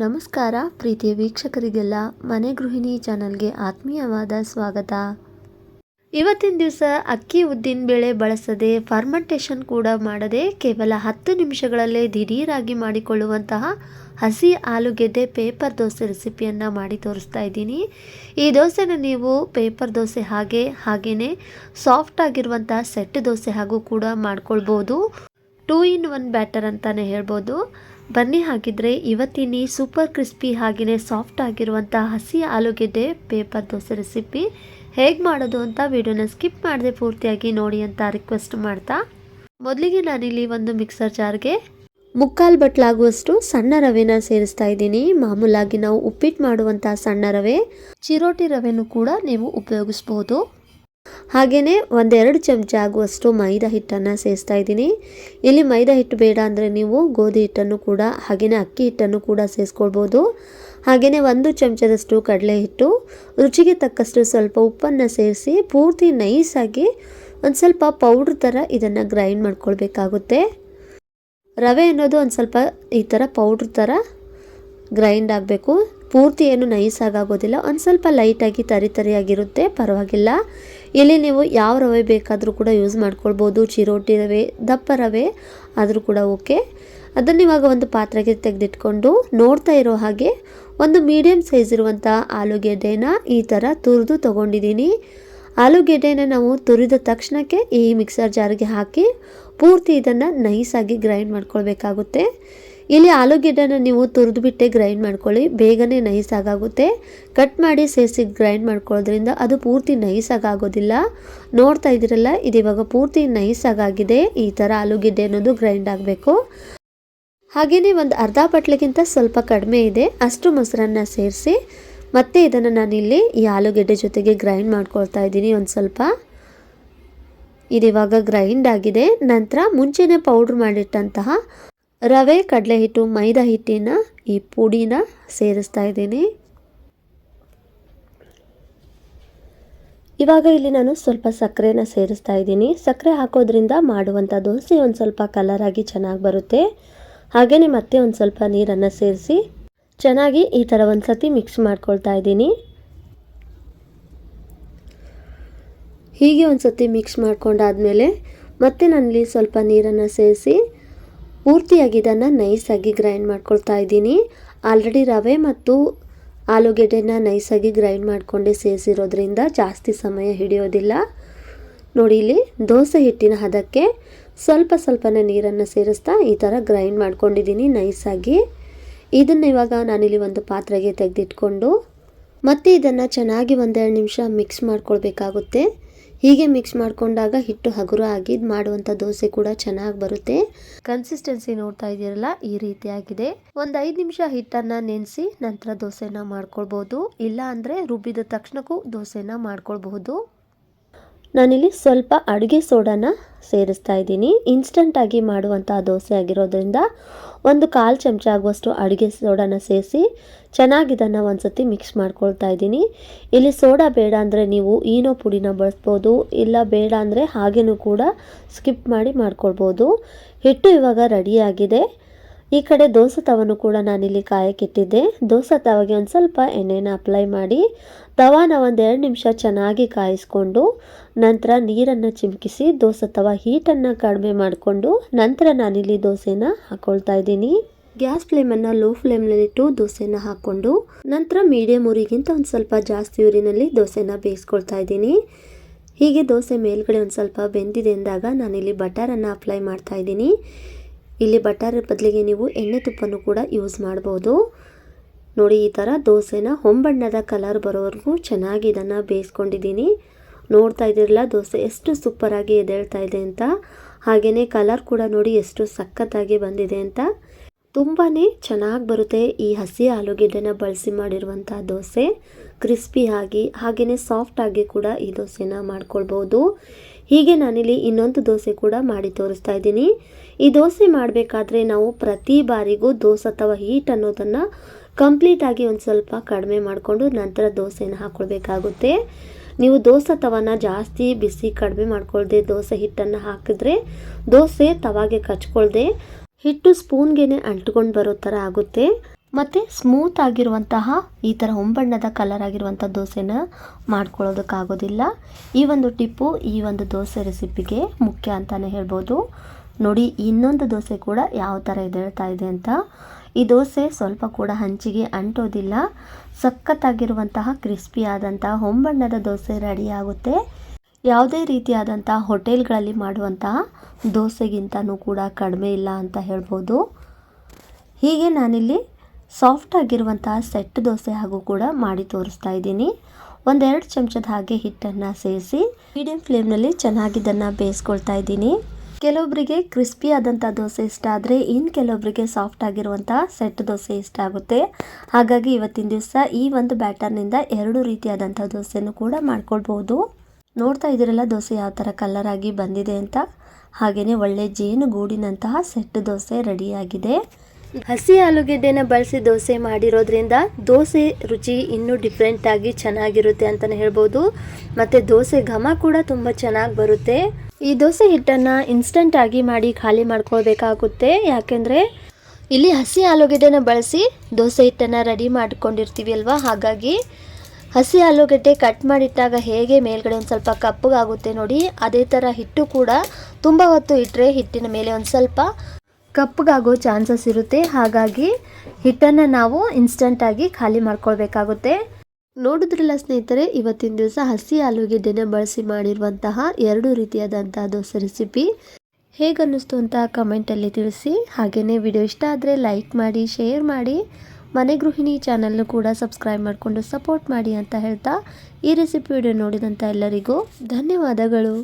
ನಮಸ್ಕಾರ, ಪ್ರೀತಿಯ ವೀಕ್ಷಕರಿಗೆಲ್ಲ, ಮನೆ ಗೃಹಿಣಿ ಚಾನಲ್ಗೆ ಆತ್ಮೀಯವಾದ ಸ್ವಾಗತ. ಇವತ್ತಿನ ದಿವಸ ಅಕ್ಕಿ ಉದ್ದಿನ ಬೇಳೆ ಬಳಸದೆ ಫರ್ಮೆಂಟೇಷನ್ ಕೂಡ ಮಾಡದೆ ಕೇವಲ ಹತ್ತು ನಿಮಿಷಗಳಲ್ಲೇ ದಿಢೀರಾಗಿ ಮಾಡಿಕೊಳ್ಳುವಂತಹ ಹಸಿ ಆಲೂಗೆಡ್ಡೆ ಪೇಪರ್ ದೋಸೆ ರೆಸಿಪಿಯನ್ನು ಮಾಡಿ ತೋರಿಸ್ತಾ ಇದ್ದೀನಿ. ಈ ದೋಸೆನ ನೀವು ಪೇಪರ್ ದೋಸೆ ಹಾಗೆ ಹಾಗೆಯೇ ಸಾಫ್ಟ್ ಆಗಿರುವಂತಹ ಸೆಟ್ ದೋಸೆ ಹಾಗೂ ಕೂಡ ಮಾಡ್ಕೊಳ್ಬೋದು. ಟೂ ಇನ್ ಒನ್ ಬ್ಯಾಟರ್ ಅಂತಲೇ ಹೇಳ್ಬೋದು. ಬನ್ನಿ ಹಾಗಿದ್ರೆ ಇವತ್ತಿನ ಸೂಪರ್ ಕ್ರಿಸ್ಪಿ ಹಾಗೆಯೇ ಸಾಫ್ಟ್ ಆಗಿರುವಂಥ ಹಸಿ ಆಲೂಗೆಡ್ಡೆ, ಪೇಪರ್, ದೋಸೆ ರೆಸಿಪಿ ಹೇಗೆ ಮಾಡೋದು ಅಂತ ವಿಡಿಯೋನ ಸ್ಕಿಪ್ ಮಾಡದೆ ಪೂರ್ತಿಯಾಗಿ ನೋಡಿ ಅಂತ ರಿಕ್ವೆಸ್ಟ್ ಮಾಡ್ತಾ. ಮೊದಲಿಗೆ ನಾನಿಲ್ಲಿ ಒಂದು ಮಿಕ್ಸರ್ ಜಾರ್ಗೆ ಮುಕ್ಕಾಲು ಬಟ್ಲಾಗುವಷ್ಟು ಸಣ್ಣ ರವೆನ ಸೇರಿಸ್ತಾ ಇದ್ದೀನಿ. ಮಾಮೂಲಾಗಿ ನಾವು ಉಪ್ಪಿಟ್ಟು ಮಾಡುವಂಥ ಸಣ್ಣ ರವೆ, ಚಿರೋಟಿ ರವೆನೂ ಕೂಡ ನೀವು ಉಪಯೋಗಿಸ್ಬೋದು. ಹಾಗೆಯೇ ಒಂದೆರಡು ಚಮಚ ಆಗುವಷ್ಟು ಮೈದಾ ಹಿಟ್ಟನ್ನು ಸೇರಿಸ್ತಾ ಇದ್ದೀನಿ. ಇಲ್ಲಿ ಮೈದಾ ಹಿಟ್ಟು ಬೇಡ ಅಂದರೆ ನೀವು ಗೋಧಿ ಹಿಟ್ಟನ್ನು ಕೂಡ ಹಾಗೆಯೇ ಅಕ್ಕಿ ಹಿಟ್ಟನ್ನು ಕೂಡ ಸೇರಿಸ್ಕೊಳ್ಬೋದು ಹಾಗೆಯೇ ಒಂದು ಚಮಚದಷ್ಟು ಕಡಲೆ ಹಿಟ್ಟು, ರುಚಿಗೆ ತಕ್ಕಷ್ಟು ಸ್ವಲ್ಪ ಉಪ್ಪನ್ನು ಸೇರಿಸಿ ಪೂರ್ತಿ ನೈಸಾಗಿ ಒಂದು ಸ್ವಲ್ಪ ಪೌಡ್ರ್ ಥರ ಇದನ್ನು ಗ್ರೈಂಡ್ ಮಾಡ್ಕೊಳ್ಬೇಕಾಗುತ್ತೆ. ರವೆ ಅನ್ನೋದು ಒಂದು ಸ್ವಲ್ಪ ಈ ಥರ ಪೌಡ್ರ್ ಥರ ಗ್ರೈಂಡ್ ಆಗಬೇಕು. ಪೂರ್ತಿ ಏನು ನೈಸ್ ಆಗೋದಿಲ್ಲ ಒಂದು ಸ್ವಲ್ಪ ಲೈಟಾಗಿ ತರಿ ತರಿಯಾಗಿರುತ್ತೆ, ಪರವಾಗಿಲ್ಲ. ಇಲ್ಲಿ ನೀವು ಯಾವ ರವೆ ಬೇಕಾದರೂ ಕೂಡ ಯೂಸ್ ಮಾಡ್ಕೊಳ್ಬೋದು. ಚಿರೋಟಿ ರವೆ, ದಪ್ಪ ರವೆ ಆದರೂ ಕೂಡ ಓಕೆ ಅದನ್ನು ಇವಾಗ ಒಂದು ಪಾತ್ರೆಗೆ ತೆಗೆದಿಟ್ಕೊಂಡು ನೋಡ್ತಾ ಇರೋ ಹಾಗೆ ಒಂದು ಮೀಡಿಯಮ್ ಸೈಜ್ ಇರುವಂಥ ಆಲೂಗೆಡ್ಡೆನ ಈ ಥರ ತುರಿದು ತೊಗೊಂಡಿದ್ದೀನಿ. ಆಲೂಗೆಡ್ಡೆನ ನಾವು ತುರಿದ ತಕ್ಷಣಕ್ಕೆ ಈ ಮಿಕ್ಸರ್ ಜಾರಿಗೆ ಹಾಕಿ ಪೂರ್ತಿ ಇದನ್ನು ನೈಸಾಗಿ ಗ್ರೈಂಡ್ ಮಾಡ್ಕೊಳ್ಬೇಕಾಗುತ್ತೆ. ಇಲ್ಲಿ ಆಲೂಗೆಡ್ಡೆನ ನೀವು ತುರಿದು ಬಿಟ್ಟೆ ಗ್ರೈಂಡ್ ಮಾಡ್ಕೊಳ್ಳಿ. ಬೇಗನೆ ನೈಸ್ ಆಗಾಗುತ್ತೆ. ಕಟ್ ಮಾಡಿ ಸೇರಿಸಿ ಗ್ರೈಂಡ್ ಮಾಡ್ಕೊಳ್ಳೋದ್ರಿಂದ ಅದು ಪೂರ್ತಿ ನೈಸ್ ಆಗೋದಿಲ್ಲ ನೋಡ್ತಾ ಇದ್ದೀರಲ್ಲ, ಇದು ಇವಾಗ ಪೂರ್ತಿ ನೈಸ್ ಆಗಾಗಿದೆ. ಈ ಥರ ಆಲೂಗೆಡ್ಡೆ ಅನ್ನೋದು ಗ್ರೈಂಡ್ ಆಗಬೇಕು. ಹಾಗೆಯೇ ಒಂದು ಅರ್ಧ ಬಟ್ಲಿಗಿಂತ ಸ್ವಲ್ಪ ಕಡಿಮೆ ಇದೆ. ಅಷ್ಟು ಮೊಸರನ್ನ ಸೇರಿಸಿ, ಮತ್ತೆ ಇದನ್ನು ನಾನಿಲ್ಲಿ ಈ ಆಲೂಗೆಡ್ಡೆ ಜೊತೆಗೆ ಗ್ರೈಂಡ್ ಮಾಡ್ಕೊಳ್ತಾ ಇದ್ದೀನಿ ಒಂದು ಸ್ವಲ್ಪ. ಇದಿವಾಗ ಗ್ರೈಂಡ್ ಆಗಿದೆ. ನಂತರ ಮುಂಚೆನೇ ಪೌಡ್ರ್ ಮಾಡಿಟ್ಟಂತಹ ರವೆ ಕಡಲೆ ಹಿಟ್ಟು ಮೈದಾ ಹಿಟ್ಟಿನ ಈ ಪುಡಿನ ಸೇರಿಸ್ತಾ ಇದ್ದೀನಿ. ಇವಾಗ ಇಲ್ಲಿ ನಾನು ಸ್ವಲ್ಪ ಸಕ್ಕರೆನ ಸೇರಿಸ್ತಾ ಇದ್ದೀನಿ. ಸಕ್ಕರೆ ಹಾಕೋದ್ರಿಂದ ಮಾಡುವಂಥ ದೋಸೆ ಒಂದು ಸ್ವಲ್ಪ ಕಲರ್ ಆಗಿ ಚೆನ್ನಾಗಿ ಬರುತ್ತೆ. ಹಾಗೇ ಮತ್ತೆ ಒಂದು ಸ್ವಲ್ಪ ನೀರನ್ನು ಸೇರಿಸಿ ಚೆನ್ನಾಗಿ ಈ ಥರ ಒಂದು ಸತಿ ಮಿಕ್ಸ್ ಮಾಡ್ಕೊಳ್ತಾ ಇದ್ದೀನಿ. ಹೀಗೆ ಒಂದು ಸತಿ ಮಿಕ್ಸ್ ಮಾಡ್ಕೊಂಡಾದಮೇಲೆ ಮತ್ತೆ ನಾನಿಲ್ಲಿ ಸ್ವಲ್ಪ ನೀರನ್ನು ಸೇರಿಸಿ ಪೂರ್ತಿಯಾಗಿ ಇದನ್ನು ನೈಸಾಗಿ ಗ್ರೈಂಡ್ ಮಾಡ್ಕೊಳ್ತಾ ಇದ್ದೀನಿ. ಆಲ್ರೆಡಿ ರವೆ ಮತ್ತು ಆಲೂಗೆಡ್ಡೆನ ನೈಸಾಗಿ ಗ್ರೈಂಡ್ ಮಾಡಿಕೊಂಡೇ ಸೇರಿಸಿರೋದ್ರಿಂದ ಜಾಸ್ತಿ ಸಮಯ ಹಿಡಿಯೋದಿಲ್ಲ. ನೋಡಿ ಇಲ್ಲಿ ದೋಸೆ ಹಿಟ್ಟಿನ ಹದಕ್ಕೆ ಸ್ವಲ್ಪ ಸ್ವಲ್ಪನೇ ನೀರನ್ನು ಸೇರಿಸ್ತಾ ಈ ಥರ ಗ್ರೈಂಡ್ ಮಾಡ್ಕೊಂಡಿದ್ದೀನಿ ನೈಸಾಗಿ. ಇದನ್ನು ಇವಾಗ ನಾನಿಲ್ಲಿ ಒಂದು ಪಾತ್ರೆಗೆ ತೆಗೆದಿಟ್ಕೊಂಡು ಮತ್ತೆ ಇದನ್ನು ಚೆನ್ನಾಗಿ ಒಂದೆರಡು ನಿಮಿಷ ಮಿಕ್ಸ್ ಮಾಡ್ಕೊಳ್ಬೇಕಾಗುತ್ತೆ. ಹೀಗೆ ಮಿಕ್ಸ್ ಮಾಡ್ಕೊಂಡಾಗ ಹಿಟ್ಟು ಹಗುರ ಆಗಿದ್ದು ಮಾಡುವಂಥ ದೋಸೆ ಕೂಡ ಚೆನ್ನಾಗಿ ಬರುತ್ತೆ. ಕನ್ಸಿಸ್ಟೆನ್ಸಿ ನೋಡ್ತಾ ಇದ್ದೀರಲ್ಲ, ಈ ರೀತಿಯಾಗಿದೆ ಒಂದು ಐದು ನಿಮಿಷ ಹಿಟ್ಟನ್ನು ನೆನೆಸಿ ನಂತರ ದೋಸೆನ ಮಾಡ್ಕೊಳ್ಬೋದು. ಇಲ್ಲ ಅಂದರೆ ರುಬ್ಬಿದ ತಕ್ಷಣಕ್ಕೂ ದೋಸೆನ ಮಾಡ್ಕೊಳ್ಬಹುದು. ನಾನಿಲ್ಲಿ ಸ್ವಲ್ಪ ಅಡುಗೆ ಸೋಡಾನ ಸೇರಿಸ್ತಾ ಇದ್ದೀನಿ. ಇನ್ಸ್ಟಂಟಾಗಿ ಮಾಡುವಂಥ ದೋಸೆ ಆಗಿರೋದ್ರಿಂದ ಒಂದು ಕಾಲು ಚಮಚ ಆಗುವಷ್ಟು ಅಡುಗೆ ಸೋಡಾನ ಸೇರಿಸಿ ಚೆನ್ನಾಗಿ ಇದನ್ನು ಒಂದು ಸತಿ ಮಿಕ್ಸ್ ಮಾಡ್ಕೊಳ್ತಾ ಇದ್ದೀನಿ. ಇಲ್ಲಿ ಸೋಡಾ ಬೇಡ ಅಂದರೆ ನೀವು ಈನೋ ಪುಡಿನ ಬಳಸ್ಬೋದು, ಇಲ್ಲ ಬೇಡ ಅಂದರೆ ಹಾಗೇನೂ ಕೂಡ ಸ್ಕಿಪ್ ಮಾಡಿ ಮಾಡ್ಕೊಳ್ಬೋದು. ಹಿಟ್ಟು ಇವಾಗ ರೆಡಿಯಾಗಿದೆ ಈ ಕಡೆ ದೋಸೆ ತವನು ಕೂಡ ನಾನಿಲ್ಲಿ ಕಾಯಕ್ಕಿಟ್ಟಿದ್ದೆ ದೋಸೆ ತವಗೆ ಒಂದು ಸ್ವಲ್ಪ ಎಣ್ಣೆನ ಅಪ್ಲೈ ಮಾಡಿ ತವಾನ ಒಂದೆರಡು ನಿಮಿಷ ಚೆನ್ನಾಗಿ ಕಾಯಿಸ್ಕೊಂಡು ನಂತರ ನೀರನ್ನು ಚಿಮುಕಿಸಿ ದೋಸೆ ತವಾ ಹೀಟನ್ನು ಕಡಿಮೆ ಮಾಡಿಕೊಂಡು ನಂತರ ನಾನಿಲ್ಲಿ ದೋಸೆನ ಹಾಕ್ಕೊಳ್ತಾ ಇದ್ದೀನಿ. ಗ್ಯಾಸ್ ಫ್ಲೇಮನ್ನು ಲೋ ಫ್ಲೇಮ್ನಲ್ಲಿಟ್ಟು ದೋಸೆನ ಹಾಕ್ಕೊಂಡು ನಂತರ ಮೀಡಿಯಮ್ ಉರಿಗಿಂತ ಒಂದು ಸ್ವಲ್ಪ ಜಾಸ್ತಿ ಉರಿನಲ್ಲಿ ದೋಸೆನ ಬೇಯಿಸ್ಕೊಳ್ತಾ ಇದ್ದೀನಿ. ಹೀಗೆ ದೋಸೆ ಮೇಲ್ಗಡೆ ಒಂದು ಸ್ವಲ್ಪ ಬೆಂದಿದೆ ಅಂದಾಗ ನಾನಿಲ್ಲಿ ಬಟರನ್ನು ಅಪ್ಲೈ ಮಾಡ್ತಾ ಇದ್ದೀನಿ. ಇಲ್ಲಿ ಬಟರ್ ಬದಲಿಗೆ ನೀವು ಎಣ್ಣೆ ತುಪ್ಪನೂ ಕೂಡ ಯೂಸ್ ಮಾಡ್ಬೋದು. ನೋಡಿ, ಈ ಥರ ದೋಸೆನ ಹೊಂಬಣ್ಣದ ಕಲರ್ ಬರೋವರೆಗೂ ಚೆನ್ನಾಗಿ ಇದನ್ನು ಬೇಯಿಸ್ಕೊಂಡಿದ್ದೀನಿ. ನೋಡ್ತಾ ಇದ್ದೀರಲ್ಲ, ದೋಸೆ ಎಷ್ಟು ಸೂಪರಾಗಿ ಎದ್ದೇಳ್ತಾ ಇದೆ ಅಂತ. ಹಾಗೆಯೇ ಕಲರ್ ಕೂಡ ನೋಡಿ ಎಷ್ಟು ಸಖತ್ತಾಗಿ ಬಂದಿದೆ ಅಂತ. ತುಂಬಾ ಚೆನ್ನಾಗಿ ಬರುತ್ತೆ ಈ ಹಸಿ ಆಲೂಗೆಡ್ಡೆನ ಬಳಸಿ ಮಾಡಿರುವಂಥ ದೋಸೆ. ಕ್ರಿಸ್ಪಿ ಆಗಿ ಹಾಗೆಯೇ ಸಾಫ್ಟಾಗಿ ಕೂಡ ಈ ದೋಸೆನ ಮಾಡ್ಕೊಳ್ಬೋದು. ಹೀಗೆ ನಾನಿಲ್ಲಿ ಇನ್ನೊಂದು ದೋಸೆ ಕೂಡ ಮಾಡಿ ತೋರಿಸ್ತಾ ಇದ್ದೀನಿ. ಈ ದೋಸೆ ಮಾಡಬೇಕಾದ್ರೆ ನಾವು ಪ್ರತಿ ಬಾರಿಗೂ ದೋಸೆ ಅಥವಾ ಹೀಟ್ ಅನ್ನೋದನ್ನು ಕಂಪ್ಲೀಟಾಗಿ ಒಂದು ಸ್ವಲ್ಪ ಕಡಿಮೆ ಮಾಡಿಕೊಂಡು ನಂತರ ದೋಸೆನ ಹಾಕ್ಕೊಳ್ಬೇಕಾಗುತ್ತೆ ನೀವು ದೋಸೆ ತವನ ಜಾಸ್ತಿ ಬಿಸಿ ಕಡಿಮೆ ಮಾಡ್ಕೊಳ್ದೆ, ದೋಸೆ ಹಿಟ್ಟನ್ನು ಹಾಕಿದ್ರೆ ದೋಸೆ ತವಾಗೆ ಕಚ್ಕೊಳ್ದೆ, ಹಿಟ್ಟು ಸ್ಪೂನ್ಗೆ ಅಂಟ್ಕೊಂಡು ಬರೋ ಥರ ಆಗುತ್ತೆ. ಮತ್ತು ಸ್ಮೂತ್ ಆಗಿರುವಂತಹ ಈ ಥರ ಹೊಂಬಣ್ಣದ ಕಲರ್ ಆಗಿರುವಂಥ ದೋಸೆನ ಮಾಡ್ಕೊಳ್ಳೋದಕ್ಕಾಗೋದಿಲ್ಲ ಈ ಒಂದು ಟಿಪ್ಪು ಈ ಒಂದು ದೋಸೆ ರೆಸಿಪಿಗೆ ಮುಖ್ಯ ಅಂತಲೇ ಹೇಳ್ಬೋದು. ನೋಡಿ, ಇನ್ನೊಂದು ದೋಸೆ ಕೂಡ ಯಾವ ಥರ ಎದ್ದೇಳ್ತಾ ಇದೆ ಅಂತ. ಈ ದೋಸೆ ಸ್ವಲ್ಪ ಕೂಡ ಹಂಚಿಗೆ ಅಂಟೋದಿಲ್ಲ. ಸಖತ್ತಾಗಿರುವಂತಹ ಕ್ರಿಸ್ಪಿ ಆದಂತಹ ಹೊಂಬಣ್ಣದ ದೋಸೆ ರೆಡಿ ಆಗುತ್ತೆ. ಯಾವುದೇ ರೀತಿಯಾದಂಥ ಹೋಟೆಲ್ಗಳಲ್ಲಿ ಮಾಡುವಂತಹ ದೋಸೆಗಿಂತನೂ ಕೂಡ ಕಡಿಮೆ ಇಲ್ಲ ಅಂತ ಹೇಳ್ಬೋದು. ಹೀಗೆ ನಾನಿಲ್ಲಿ ಸಾಫ್ಟ್ ಆಗಿರುವಂತಹ ಸೆಟ್ ದೋಸೆ ಹಾಗೂ ಕೂಡ ಮಾಡಿ ತೋರಿಸ್ತಾ ಇದ್ದೀನಿ. ಒಂದೆರಡು ಚಮಚದ ಹಾಗೆ ಹಿಟ್ಟನ್ನು ಸೇರಿಸಿ, ಮೀಡಿಯಂ ಫ್ಲೇಮ್ನಲ್ಲಿ ಚೆನ್ನಾಗಿದ್ದನ್ನು ಬೇಯಿಸ್ಕೊಳ್ತಾ ಇದ್ದೀನಿ. ಕೆಲವೊಬ್ಬರಿಗೆ ಕ್ರಿಸ್ಪಿ ಆದಂಥ ದೋಸೆ ಇಷ್ಟ ಆದರೆ ಇನ್ನು ಕೆಲವೊಬ್ಬರಿಗೆ ಸಾಫ್ಟ್ ಆಗಿರುವಂಥ ಸೆಟ್ ದೋಸೆ ಇಷ್ಟ ಆಗುತ್ತೆ. ಹಾಗಾಗಿ ಇವತ್ತಿನ ದಿವಸ ಈ ಒಂದು ಬ್ಯಾಟರ್ನಿಂದ ಎರಡು ರೀತಿಯಾದಂಥ ದೋಸೆಯನ್ನು ಕೂಡ ಮಾಡ್ಕೊಳ್ಬೋದು ನೋಡ್ತಾ ಇದ್ದೀರಲ್ಲ ದೋಸೆ ಯಾವ ಥರ ಕಲರ್ ಆಗಿ ಬಂದಿದೆ ಅಂತ? ಹಾಗೆಯೇ ಒಳ್ಳೆ ಜೇನು ಗೂಡಿನಂತಹ ಸೆಟ್ ದೋಸೆ ರೆಡಿಯಾಗಿದೆ ಹಸಿ ಆಲೂಗೆಡ್ಡೆನ ಬಳಸಿ ದೋಸೆ ಮಾಡಿರೋದ್ರಿಂದ ದೋಸೆ ರುಚಿ ಇನ್ನೂ ಡಿಫ್ರೆಂಟ್ ಆಗಿ ಚೆನ್ನಾಗಿರುತ್ತೆ ಅಂತಲೇ ಹೇಳ್ಬೋದು. ಮತ್ತು ದೋಸೆ ಘಮ ಕೂಡ ತುಂಬ ಚೆನ್ನಾಗಿ ಬರುತ್ತೆ. ಈ ದೋಸೆ ಹಿಟ್ಟನ್ನು ಇನ್ಸ್ಟಂಟ್ ಆಗಿ ಮಾಡಿ ಖಾಲಿ ಮಾಡ್ಕೊಳ್ಬೇಕಾಗುತ್ತೆ. ಯಾಕೆಂದರೆ ಇಲ್ಲಿ ಹಸಿ ಆಲೂಗೆಡ್ಡೆನ ಬಳಸಿ ದೋಸೆ ಹಿಟ್ಟನ್ನು ರೆಡಿ ಮಾಡ್ಕೊಂಡಿರ್ತೀವಿ ಅಲ್ವಾ? ಹಾಗಾಗಿ ಹಸಿ ಆಲೂಗಡ್ಡೆ ಕಟ್ ಮಾಡಿಟ್ಟಾಗ ಹೇಗೆ ಮೇಲ್ಗಡೆ ಒಂದು ಸ್ವಲ್ಪ ಕಪ್ಪಗಾಗುತ್ತೆ ನೋಡಿ. ಅದೇ ಥರ ಹಿಟ್ಟು ಕೂಡ ತುಂಬ ಹೊತ್ತು ಇಟ್ಟರೆ ಹಿಟ್ಟಿನ ಮೇಲೆ ಒಂದು ಸ್ವಲ್ಪ ಕಪ್ಪಗಾಗೋ ಚಾನ್ಸಸ್ ಇರುತ್ತೆ. ಹಾಗಾಗಿ ಹಿಟ್ಟನ್ನು ನಾವು ಇನ್ಸ್ಟಂಟಾಗಿ ಖಾಲಿ ಮಾಡ್ಕೊಳ್ಬೇಕಾಗುತ್ತೆ. ನೋಡಿದ್ರಲ್ಲ ಸ್ನೇಹಿತರೆ, ಇವತ್ತಿನ ದಿವಸ ಹಸಿ ಆಲೂಗೆಡ್ಡೆನ ಬಳಸಿ ಮಾಡಿರುವಂತಹ ಎರಡು ರೀತಿಯಾದಂತಹ ದೋಸೆ ರೆಸಿಪಿ ಹೇಗನ್ನಿಸ್ತು ಅಂತ ಕಮೆಂಟಲ್ಲಿ ತಿಳಿಸಿ. ಹಾಗೆಯೇ ವಿಡಿಯೋ ಇಷ್ಟ ಆದರೆ ಲೈಕ್ ಮಾಡಿ ಶೇರ್ ಮಾಡಿ. ಮನೆ ಗೃಹಿಣಿ ಚಾನಲ್ನು ಕೂಡ ಸಬ್ಸ್ಕ್ರೈಬ್ ಮಾಡಿಕೊಂಡು ಸಪೋರ್ಟ್ ಮಾಡಿ ಅಂತ ಹೇಳ್ತಾ ಈ ರೆಸಿಪಿ ವಿಡಿಯೋ ನೋಡಿದಂಥ ಎಲ್ಲರಿಗೂ ಧನ್ಯವಾದಗಳು.